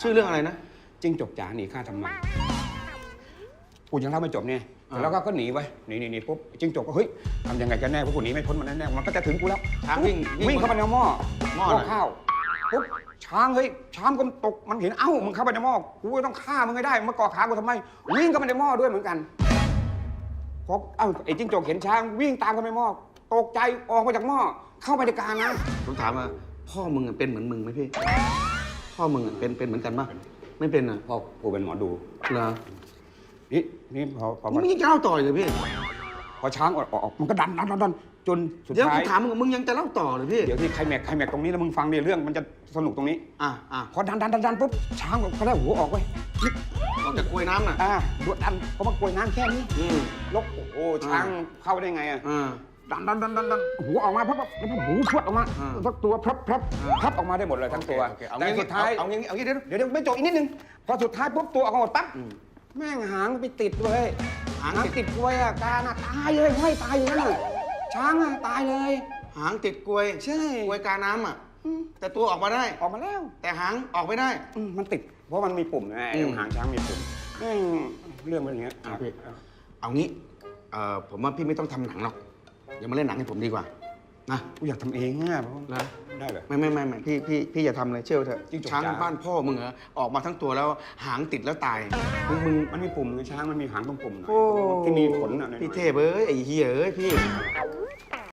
ชื่อเรื่องอะไรนะจิ้งจกจ๋าหนีข้าทำไมกูยังเล่าไม่จบเนี่ยอ่าแล้วก็ก็หนีไว้หนีหนีหนีปุ๊บจิ้งจกก็เฮ้ยทำยังไงกันแน่พวกกูหนีไม่พ้นมันแน่ๆมันก็จะถึงกูแล้วช้างวิ่งวิ่งเข้าไปในหม้อหม้อหม้อไหนข้าวปุ๊บช้างเฮ้ยช้างก็ตกมันเห็นเอ้ามึงเข้าไปในหม้อกูก็ต้องฆ่ามึงให้ได้มึงมาเกาะขากูทำไมวิ่งเข้าไปในหม้อด้วยเหมือนกันพอเอ้าไอ้จิ้งจกเห็นช้างวิ่งตามเข้าไปในหม้อตกใจออกมาจากหม้อเข้าไปในกลางนะผมถามว่าพ่อมึงอะเป็นเหมือนมึงไหมพี่ พ่อมึงอะเป็นเป็นเหมือนกันปะไม่เป็นอะพ่อกูเป็นหมอดู เหรอนี่นี่พอพอมึงยังจะเล่าต่ออีกเลยพี่พอช้างออกออกมันก็ดันดันดันดันจนสุดเดี๋ยวท้ากูย ถามมึงมึงยังจะเล่าต่อเลยพี่เดี๋ยวที่ใครแม็กใครแม็กตรงนี้แล้วมึงฟังดิเรื่องมันจะสนุกตรงนี้ อะอะพอดันดันดันดันปุ๊บช้างก็ได้หัวออกไปออกจากกลวยน้ำน่ะอ่าดวดันเพราะมันกลวยน้ำแค่นี้อืมลกโอ้โหช้างเข้าได้ไงอะ อ่า ดันดันดันดันดันหัวออกมาพับพับแล้วพับหูพรวดออกมาอ่าทั้งตัวพับพับอ่าพับออกมาได้หมดเลยทั้งตัวโอเคเอาแต่งี้สุดท้ายเอางี้เอางี้เดี๋ยวเดี๋ยวเดี๋ยวไม่จบอีกนิดนึงพอสุดท้ายปุ๊บตัวออกมาหมดปั๊บอืมแม่งหางไปติดเลยหางหางติดติดกลวยอะการอะตายเลยห้อยตายอยู่นั่นน่ะช้างอะตายเลย หางติดกลวยใช่ กลวยกาน้ำอะอืมแต่ตัวออกมาได้ ออกมาแล้วแต่หางออกไม่ได้ อืมมันติด เพราะมันมีปุ่มนะไอ้อืมหางช้างมีปุ่มแม่งเรื่องเป็นอย่างเงี้ยอะพี่เอางี้เอ่อผมว่าพี่ไม่ต้องทำหนังหรอก อย่ามาเล่นหนังให้ผมดีกว่า นะกูอยากทำเองอะเพราะนะได้เหรอ ไม่ไม่ไม่ไม่พี่พี่พี่อย่าทำเลยเชื่อเถอะจิ้งจกช้างจ๋า บ้านพ่อมึงเหรอออกมาทั้งตัวแล้วหางติดแล้วตายมึงมึงมันมีปุ่มไงช้างมันมีหางตรงปุ่มหน่อยที่มีขนอะหน่อยๆพี่เทพเอ้ยไอ้เหี้ยเอ้ยพี่